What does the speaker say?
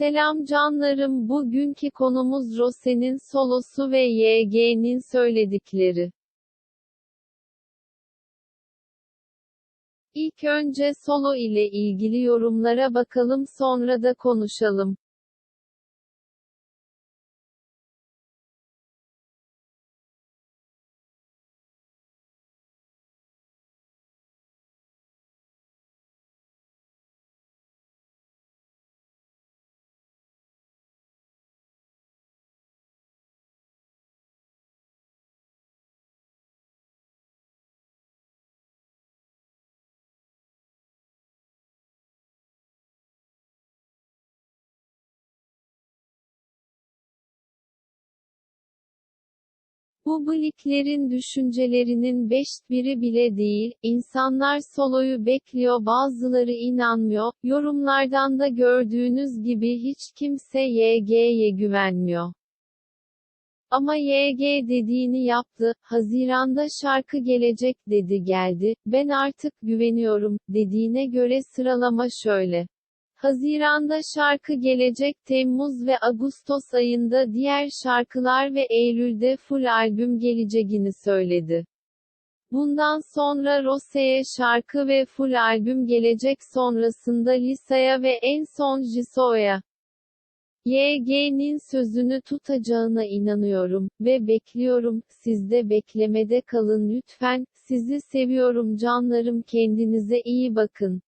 Selam canlarım bugünkü konumuz Rose'nin solosu ve YG'nin söyledikleri. İlk önce solo ile ilgili yorumlara bakalım sonra da konuşalım. Bu bliklerin düşüncelerinin beşt biri bile değil, insanlar soloyu bekliyor bazıları inanmıyor, yorumlardan da gördüğünüz gibi hiç kimse YG'ye güvenmiyor. Ama YG dediğini yaptı, Haziran'da şarkı gelecek dedi geldi, ben artık güveniyorum, dediğine göre sıralama şöyle. Haziran'da şarkı gelecek Temmuz ve Ağustos ayında diğer şarkılar ve Eylül'de full albüm geleceğini söyledi. Bundan sonra Rose'ye şarkı ve full albüm gelecek sonrasında Lisa'ya ve en son Jisoo'ya. YG'nin sözünü tutacağına inanıyorum ve bekliyorum. Siz de beklemede kalın lütfen. Sizi seviyorum canlarım kendinize iyi bakın.